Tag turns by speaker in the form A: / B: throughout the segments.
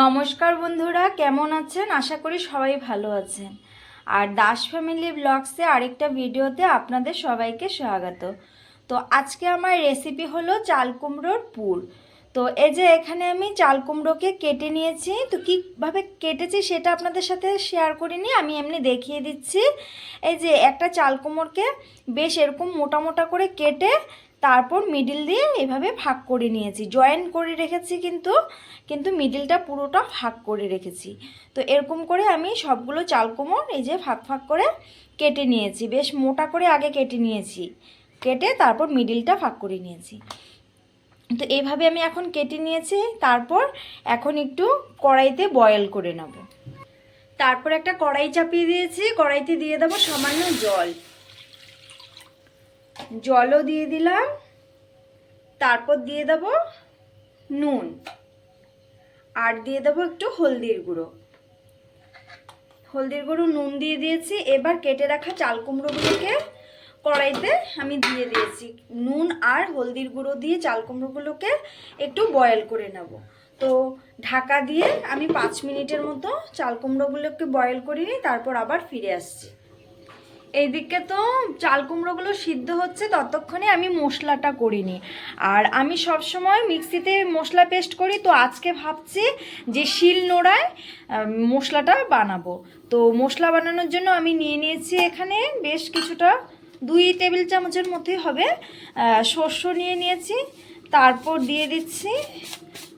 A: নমস্কার বন্ধুরা, কেমন আছেন? আশা করি সবাই ভালো আছেন। আর দাস ফ্যামিলি ব্লগসে আরেকটা ভিডিওতে আপনাদের সবাইকে স্বাগত। তো আজকে আমার রেসিপি হলো চাল কুমড়োর পুর। তো এই যে এখানে আমি চাল কুমড়োকে কেটে নিয়েছি, তো কীভাবে কেটেছি সেটা আপনাদের সাথে শেয়ার করিনি, আমি এমনি দেখিয়ে দিচ্ছি। এই যে একটা চাল কুমড়োকে বেশ এরকম মোটা মোটা করে কেটে তারপর মিডিল দিয়ে এভাবে ভাগ করে নিয়েছি। জয়েন করে রেখেছি কিন্তু কিন্তু মিডিলটা পুরোটা ভাগ করে রেখেছি। তো এরকম করে আমি সবগুলো চাল কুমড় এই যে ভাগ ফাঁক করে কেটে নিয়েছি। বেশ মোটা করে আগে কেটে নিয়েছি। কেটে তারপর মিডিলটা ভাগ করে নিয়েছি। তো এইভাবে আমি এখন কেটে নিয়েছি। তারপর এখন একটু কড়াইতে বয়েল করে নেব। তারপর একটা কড়াই চাপিয়ে দিয়েছি। কড়াইতে দিয়ে দেবো সামান্য জল। জলও দিয়ে দিলাম, তারপর দিয়ে দেব নুন, আর দিয়ে দেবো একটু হলদির গুঁড়ো। হলদির গুঁড়ো নুন দিয়ে দিয়েছি, এবার কেটে রাখা চাল কুমড়োগুলোকে কড়াইতে আমি দিয়ে দিয়েছি। নুন আর হলদির গুঁড়ো দিয়ে চাল কুমড়োগুলোকে একটু বয়েল করে নেব। তো ঢাকা দিয়ে আমি পাঁচ মিনিটের মতো চাল কুমড়োগুলোকে বয়েল করে তারপর আবার ফিরে আসছি। এইদিকে তো চাল কুমড়োগুলো সিদ্ধ হচ্ছে, ততক্ষণে আমি মশলাটা করিনি। আর আমি সব সময় মিক্সিতে মশলা পেস্ট করি, তো আজকে ভাবছি যে শিল নোড়ায় মশলাটা বানাবো। তো মশলা বানানোর জন্য আমি নিয়ে নিয়েছি এখানে বেশ কিছুটা, দুই টেবিল চামচের মতোই হবে। শস্য নিয়ে নিয়েছি তারপর দিয়ে দিচ্ছি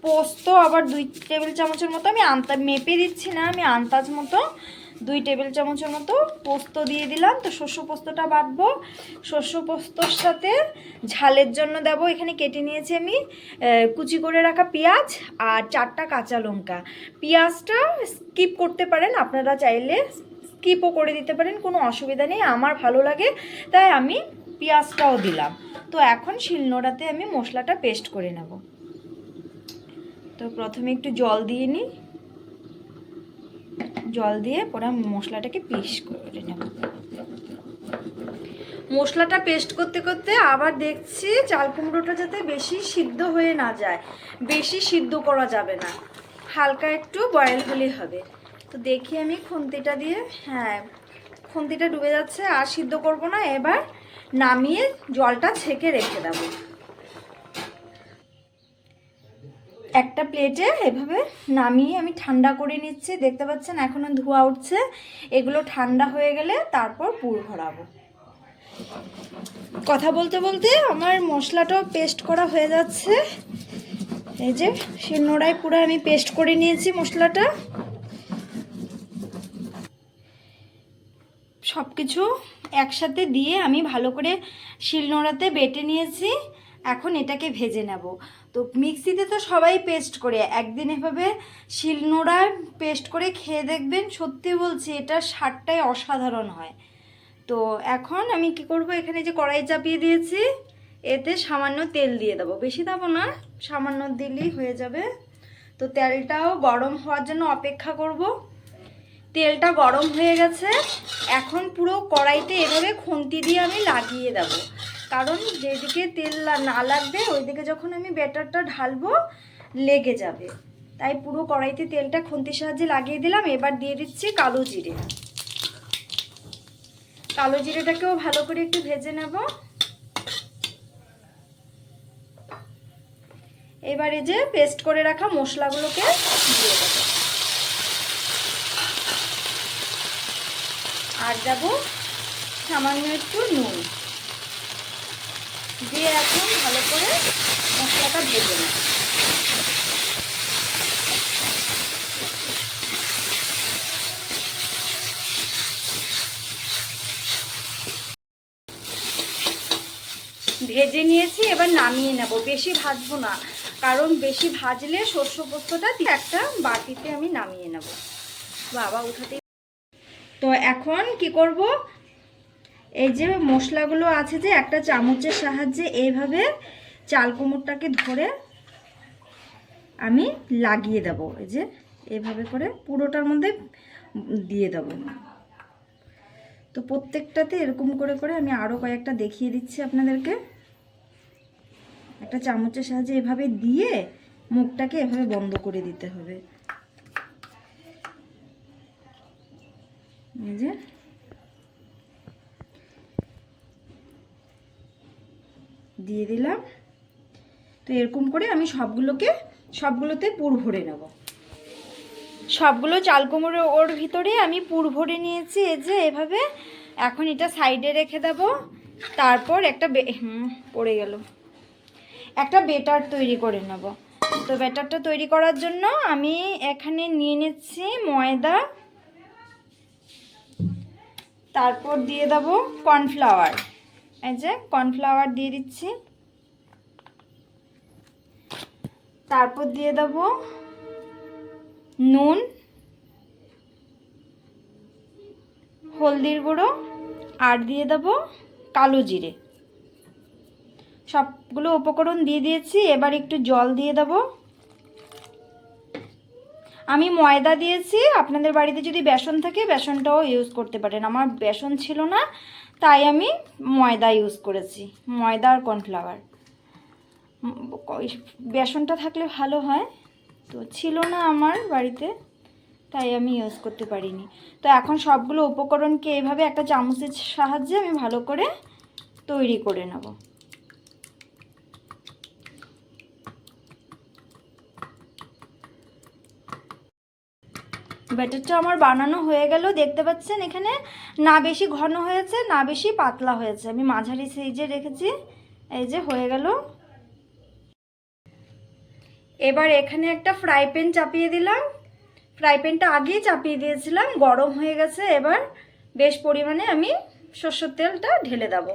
A: পোস্ত, আবার দুই টেবিল চামচের মতো। আমি আন্তা, মেপে দিচ্ছি না, আমি আন্তাজ মতো দুই টেবিল চামচের মতো পোস্ত দিয়ে দিলাম। তো শস্য পোস্তটা বাটবো। শস্য পোস্তর সাথে ঝালের জন্য দেব। এখানে কেটে নিয়েছি আমি কুচি করে রাখা পেঁয়াজ আর চারটা কাঁচা লঙ্কা। পেঁয়াজটা স্কিপ করতে পারেন, আপনারা চাইলে স্কিপও করে দিতে পারেন, কোনো অসুবিধা নেই। আমার ভালো লাগে, তাই আমি পেঁয়াজটাও দিলাম। তো এখন শিলনোড়াতে আমি মশলাটা পেস্ট করে নেব। তো প্রথমে একটু জল দিয়ে নিই। জল দিয়ে পরে মশলাটাকে পিস করে নেব। মশলাটা পেস্ট করতে করতে আবার দেখছি চাল কুমড়োটা যাতে বেশি সিদ্ধ হয়ে না যায়। বেশি সিদ্ধ করা যাবে না। হালকা একটু বয়েল হলেই হবে। তো দেখি আমি খুন্তিটা দিয়ে হ্যাঁ খুন্তিটা ডুবে যাচ্ছে, আর সিদ্ধ করব না। এবার নামিয়ে জলটা ছেঁকে রেখে দেবো। একটা প্লেটে এভাবে নামিয়ে আমি ঠান্ডা করে নিচ্ছি। দেখতে পাচ্ছেন এখনও ধোয়া উঠছে। এগুলো ঠান্ডা হয়ে গেলে তারপর পুর ভরাবো। কথা বলতে বলতে আমার মশলাটাও পেস্ট করা হয়ে যাচ্ছে। এই যে, শিলনোড়ায় পুরো আমি পেস্ট করে নিয়েছি মশলাটা। সব কিছু একসাথে দিয়ে আমি ভালো করে শিলনোড়াতে বেটে নিয়েছি। এখন এটাকে ভেজে নেব। তো মিক্সিতে তো সবাই পেস্ট করে, একদিন এভাবে শিলনোড়ায় পেস্ট করে খেয়ে দেখবেন, সত্যি বলছি এটা স্বাদটাই অসাধারণ হয়। তো এখন আমি কি করব, এখানে যে কড়াই চাপিয়ে দিয়েছি, এতে সামান্য তেল দিয়ে দেবো। বেশি দেবো না, সামান্য দিলেই হয়ে যাবে। তো তেলটাও গরম হওয়ার জন্য অপেক্ষা করব। তেলটা গরম হয়ে গেছে। এখন পুরো কড়াইতে এভাবে খুন্তি দিয়ে আমি লাগিয়ে দেব। কারণ যেদিকে তেল না লাগবে, ওইদিকে যখন আমি ব্যাটারটা ঢালবো, লেগে যাবে। তাই পুরো কড়াইতে তেলটা খুন্তির সাহায্যে লাগিয়ে দিলাম। এবার দিয়ে দিচ্ছি কালো জিরে। কালো জিরেটাকেও ভালো করে একটু ভেজে নেব। এবারে যে পেস্ট করে রাখা মশলাগুলোকে দিয়ে দেবো। আর যাব সামান্য একটু নুন। দিয়ে এখন ভালো করে মশলাটা ভেজে নেব ভেজে নিয়েছি, এবার নামিয়ে নেব। বেশি ভাজবো না, কারণ বেশি ভাজলে শস্য পোস্তটা একটা বাটিতে আমি নামিয়ে নেব। বাবা উঠাতে তো এখন কি করব? এই যে মশলাগুলো আছে যে, একটা চামচের সাহায্যে এইভাবে চাল কুমড়টাকে ধরে আমি লাগিয়ে দেব। এই যে এভাবে করে পুরোটার মধ্যে দিয়ে দেব। তো প্রত্যেকটাতে এরকম করে করে আমি আরও কয়েকটা দেখিয়ে দিচ্ছি আপনাদেরকে। একটা চামচের সাহায্যে এভাবে দিয়ে মুখটাকে এভাবে বন্ধ করে দিতে হবে। যে। দিয়ে দিলাম। তো এরকম করে আমি সবগুলোকে, সবগুলোতে পুর ভরে নেব। সবগুলো চাল কুমড়ো ওর ভিতরে আমি পুর ভরে নিয়েছি। এই যে এভাবে এখন এটা সাইডে রেখে দেব। তারপর একটা হুম, পড়ে গেল। একটা বেটার তৈরি করে নেব। তো ব্যাটারটা তৈরি করার জন্য আমি এখানে নিয়ে নিচ্ছি ময়দা। তারপর দিয়ে দেব কর্নফ্লাওয়ার। এই যে কর্নফ্লাওয়ার দিয়ে দিচ্ছি। তারপর দিয়ে দেব নুন, হলদির গুঁড়ো, আর দিয়ে দেব কালো জিরে। সবগুলো উপকরণ দিয়ে দিয়েছি, এবার একটু জল দিয়ে দেব। আমি ময়দা দিয়েছি, আপনাদের বাড়িতে যদি বেসন থাকে, বেসনটাও ইউজ করতে পারেন। আমার বেসন ছিল না, তাই আমি ময়দা ইউজ করেছি। ময়দা আর কর্নফ্লাওয়ার বেসনটা থাকলে ভালো হয়। তো ছিল না আমার বাড়িতে, তাই আমি ইউজ করতে পারিনি। তো এখন সবগুলো উপকরণকে এভাবে একটা চামচের সাহায্যে আমি ভালো করে তৈরি করে নেব। ব্যাটারটা আমার বানানো হয়ে গেল। দেখতে পাচ্ছেন এখানে না বেশি ঘন হয়েছে, না বেশি পাতলা হয়েছে। আমি মাঝারি সাইজে রেখেছি, এই যে হয়ে গেল। এবার এখানে একটা ফ্রাই প্যান চাপিয়ে দিলাম। ফ্রাই প্যানটা আগেই চাপিয়ে দিয়েছিলাম, গরম হয়ে গেছে। এবার বেশ পরিমাণে আমি সর্ষের তেলটা ঢেলে দেবো,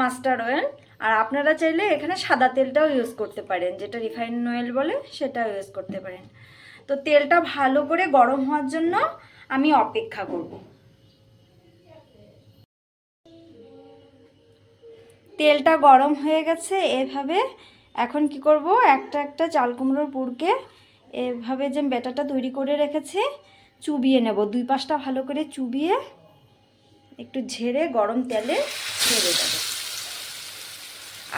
A: মাস্টার্ড অয়েল আর আপনারা চাইলে এখানে সাদা তেলটাও ইউজ করতে পারেন, যেটা রিফাইন অয়েল বলে সেটাও ইউজ করতে পারেন। তো তেলটা ভালো করে গরম হওয়ার জন্য আমি অপেক্ষা করব। তেলটা গরম হয়ে গেছে, এভাবে এখন কি করব, একটা একটা চাল কুমড়োর পুরকে এভাবে যে ব্যাটারটা তৈরি করে রেখেছি, চুবিয়ে নেব। দুই পাশটা ভালো করে চুবিয়ে একটু ঝেড়ে গরম তেলে ছেড়ে দেবো।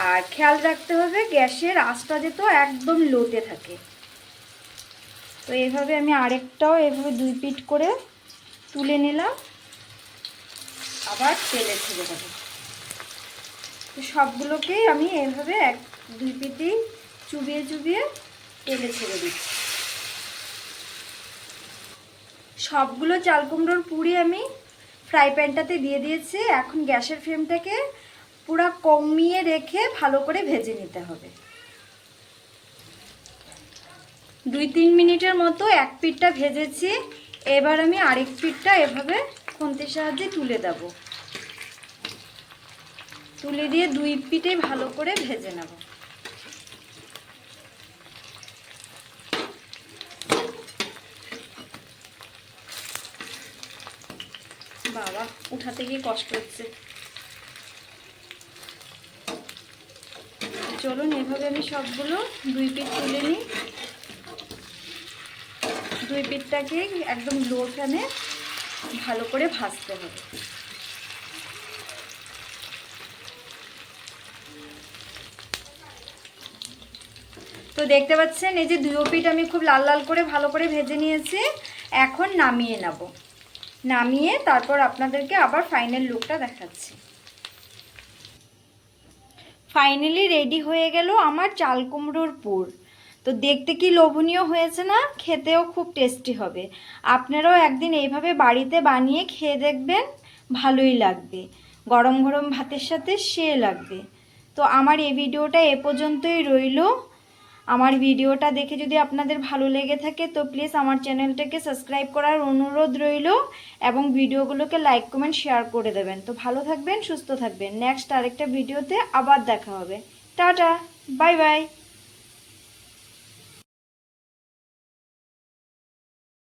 A: আর খেয়াল রাখতে হবে, গ্যাসের আঁচটা যেত একদম লোতে থাকে। তো এইভাবে আমি আরেকটাও এভাবে দুই পিট করে তুলে নিলাম। আবার তেলে ছেড়ে দেবো। তো সবগুলোকেই আমি এভাবে এক, দুই পিটেই চুবিয়ে চুবিয়ে তেলে ছেড়ে দিচ্ছি। সবগুলো চাল কুমড়োর পুরি আমি ফ্রাই প্যানটাতে দিয়ে দিয়েছি। এখন গ্যাসের ফ্লেমটাকে পুরো কমিয়ে রেখে ভালো করে ভেজে নিতে হবে। দুই তিন মিনিটের মতো এক পিঠটা ভেজেছি। এবার আমি আরেক পিঠটা এভাবে খুন্তির সাহায্যে তুলে দেব। তুলে দিয়ে দুই পিঠে ভালো করে ভেজে নেব। বাবা, উঠাতে গিয়ে কষ্ট হচ্ছে। চলুন, এভাবে আমি সবগুলো দুই পিঠ তুলে নিই। দুই পিঠটাকে একদম লো ফ্যানে ভালো করে ভাজতে হবে। তো দেখতে পাচ্ছেন, এই যে দুই পিঠ আমি খুব লাল লাল করে ভালো করে ভেজে নিয়েছি। এখন নামিয়ে নেব। নামিয়ে তারপর আপনাদেরকে আবার ফাইনাল লুকটা দেখাচ্ছি। ফাইনালি রেডি হয়ে গেল আমার চাল কুমড়োর পুর। তো দেখতে কি লোভনীয় হয়েছে না? খেতেও খুব টেস্টি হবে। আপনারাও একদিন এইভাবে বাড়িতে বানিয়ে খেয়ে দেখবেন, ভালোই লাগবে। গরম গরম ভাতের সাথে সে লাগবে। তো আমার এই ভিডিওটা এ পর্যন্তই রইল। আমার ভিডিওটা দেখে যদি আপনাদের ভালো লেগে থাকে, তো প্লিজ আমার চ্যানেলটাকে সাবস্ক্রাইব করার অনুরোধ রইল এবং ভিডিওগুলোকে লাইক কমেন্ট শেয়ার করে দেবেন। তো ভালো থাকবেন, সুস্থ থাকবেন। নেক্সট আরেকটা ভিডিওতে আবার দেখা হবে। Tata bye bye